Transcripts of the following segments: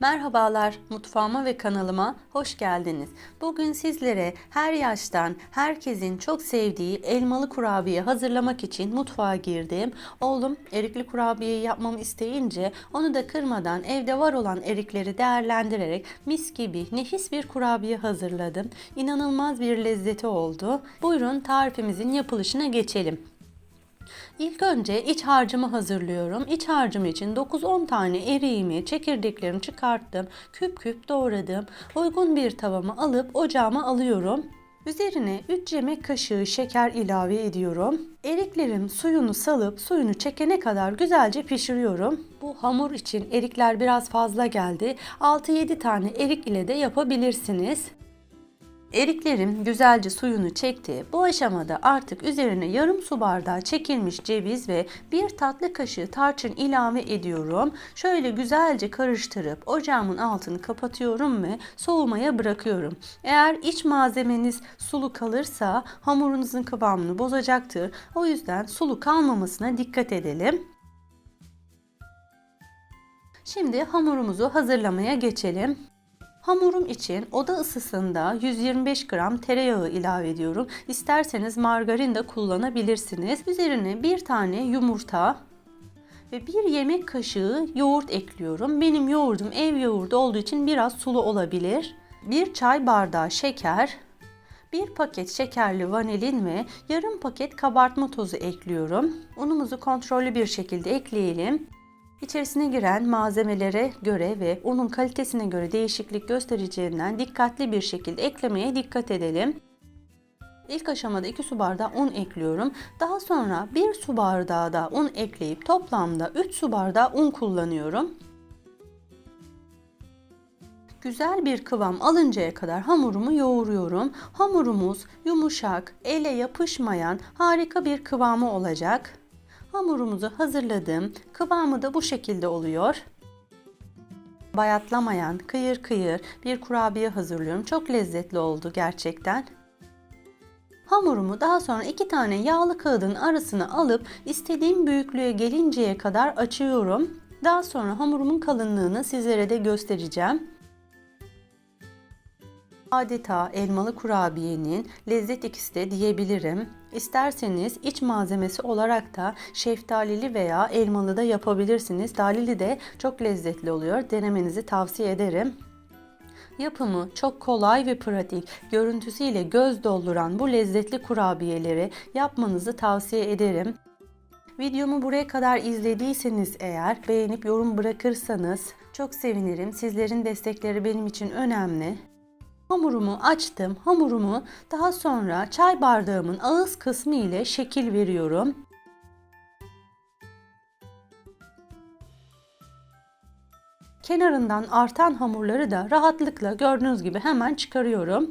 Merhabalar, mutfağıma ve kanalıma hoş geldiniz. Bugün sizlere her yaştan herkesin çok sevdiği elmalı kurabiye hazırlamak için mutfağa girdim. Oğlum erikli kurabiye yapmamı isteyince onu da kırmadan evde var olan erikleri değerlendirerek mis gibi nefis bir kurabiye hazırladım. İnanılmaz bir lezzeti oldu. Buyurun tarifimizin yapılışına geçelim. İlk önce iç harcımı hazırlıyorum. İç harcım için 9-10 tane eriğimi, çekirdeklerini çıkarttım. Küp küp doğradım. Uygun bir tavamı alıp ocağıma alıyorum. Üzerine 3 yemek kaşığı şeker ilave ediyorum. Eriklerim suyunu salıp suyunu çekene kadar güzelce pişiriyorum. Bu hamur için erikler biraz fazla geldi. 6-7 tane erik ile de yapabilirsiniz. Eriklerim güzelce suyunu çekti. Bu aşamada artık üzerine yarım su bardağı çekilmiş ceviz ve bir tatlı kaşığı tarçın ilave ediyorum. Şöyle güzelce karıştırıp ocağımın altını kapatıyorum ve soğumaya bırakıyorum. Eğer iç malzemeniz sulu kalırsa hamurunuzun kıvamını bozacaktır. O yüzden sulu kalmamasına dikkat edelim. Şimdi hamurumuzu hazırlamaya geçelim. Hamurum için oda ısısında 125 gram tereyağı ilave ediyorum. İsterseniz margarin de kullanabilirsiniz. Üzerine bir tane yumurta ve bir yemek kaşığı yoğurt ekliyorum. Benim yoğurdum ev yoğurdu olduğu için biraz sulu olabilir. Bir çay bardağı şeker, bir paket şekerli vanilin ve yarım paket kabartma tozu ekliyorum. Unumuzu kontrollü bir şekilde ekleyelim. İçerisine giren malzemelere göre ve unun kalitesine göre değişiklik göstereceğinden dikkatli bir şekilde eklemeye dikkat edelim. İlk aşamada 2 su bardağı un ekliyorum. Daha sonra 1 su bardağı da un ekleyip toplamda 3 su bardağı un kullanıyorum. Güzel bir kıvam alıncaya kadar hamurumu yoğuruyorum. Hamurumuz yumuşak, ele yapışmayan harika bir kıvamı olacak. Hamurumuzu hazırladım. Kıvamı da bu şekilde oluyor. Bayatlamayan, kıyır kıyır bir kurabiye hazırlıyorum. Çok lezzetli oldu gerçekten. Hamurumu daha sonra iki tane yağlı kağıdın arasına alıp istediğim büyüklüğe gelinceye kadar açıyorum. Daha sonra hamurumun kalınlığını sizlere de göstereceğim. Adeta elmalı kurabiyenin lezzet ikisi de diyebilirim. İsterseniz iç malzemesi olarak da şeftalili veya elmalı da yapabilirsiniz. Dalili de çok lezzetli oluyor. Denemenizi tavsiye ederim. Yapımı çok kolay ve pratik, görüntüsüyle göz dolduran bu lezzetli kurabiyeleri yapmanızı tavsiye ederim. Videomu buraya kadar izlediyseniz eğer beğenip yorum bırakırsanız çok sevinirim. Sizlerin destekleri benim için önemli. Hamurumu açtım. Hamurumu daha sonra çay bardağımın ağız kısmı ile şekil veriyorum. Kenarından artan hamurları da rahatlıkla gördüğünüz gibi hemen çıkarıyorum.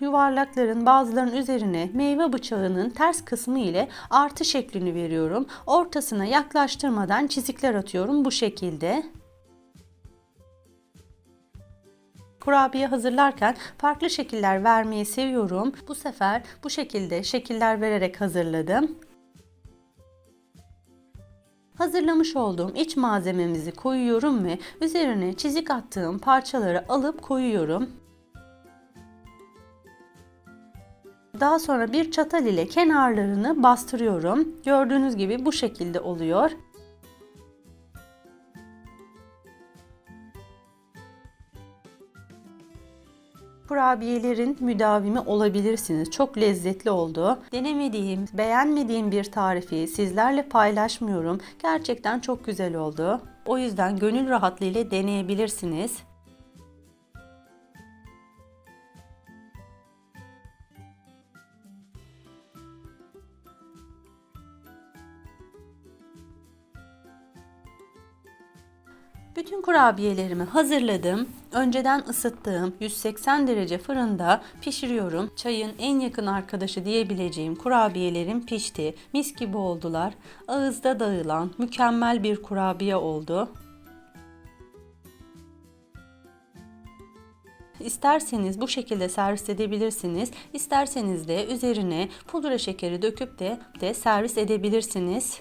Yuvarlakların bazılarının üzerine meyve bıçağının ters kısmı ile artı şeklini veriyorum. Ortasına yaklaştırmadan çizikler atıyorum bu şekilde. Kurabiye hazırlarken farklı şekiller vermeyi seviyorum. Bu sefer bu şekilde şekiller vererek hazırladım. Hazırlamış olduğum iç malzememizi koyuyorum ve üzerine çizik attığım parçaları alıp koyuyorum. Daha sonra bir çatal ile kenarlarını bastırıyorum. Gördüğünüz gibi bu şekilde oluyor. kurabiyelerin müdavimi olabilirsiniz. Çok lezzetli oldu. Denemediğim, beğenmediğim bir tarifi sizlerle paylaşmıyorum. Gerçekten çok güzel oldu. O yüzden gönül rahatlığıyla deneyebilirsiniz. Bütün kurabiyelerimi hazırladım. Önceden ısıttığım 180 derece fırında pişiriyorum. Çayın en yakın arkadaşı diyebileceğim kurabiyelerim pişti. Mis gibi oldular. Ağızda dağılan mükemmel bir kurabiye oldu. isterseniz bu şekilde servis edebilirsiniz. İsterseniz de üzerine pudra şekeri döküp de, de servis edebilirsiniz.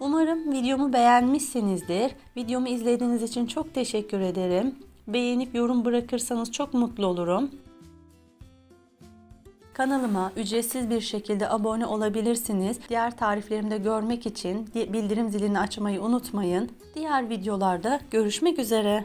Umarım videomu beğenmişsinizdir. Videomu izlediğiniz için çok teşekkür ederim. Beğenip yorum bırakırsanız çok mutlu olurum. Kanalıma ücretsiz bir şekilde abone olabilirsiniz. Diğer tariflerimi de görmek için bildirim zilini açmayı unutmayın. Diğer videolarda görüşmek üzere.